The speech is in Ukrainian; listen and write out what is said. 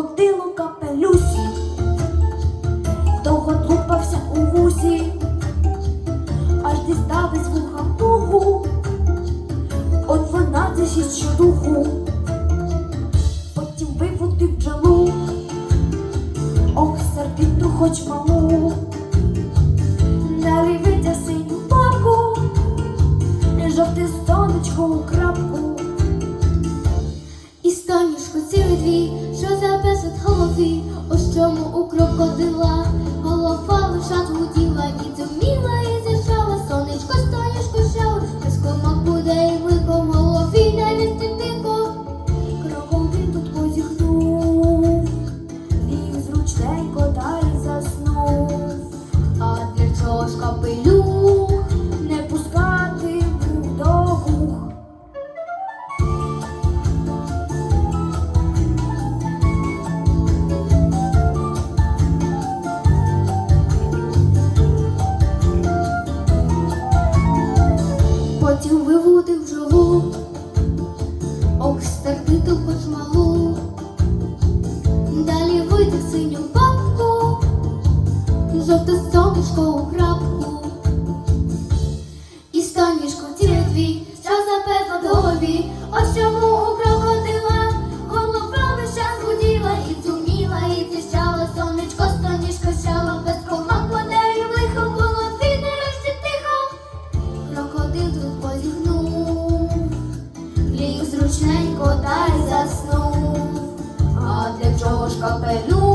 крокодилу капелюсі, довго тлупався у вусі, аж дістав із вуха пугу, от вона шість щодуху, потім виводив бджолу, ох, сердиту хоч малу, налівиться синю папку, жовте сонечко у крапку. І станюшко цілий дві, ось чому у крокодила Потім виводив жову, ох, стерпити хоч малу. Далі витяг синю папку, жовте сонечко у крапку. І станішко цілі твій, що запекла в голові, ось що зручненько та й заснув. А для чого ж капелю?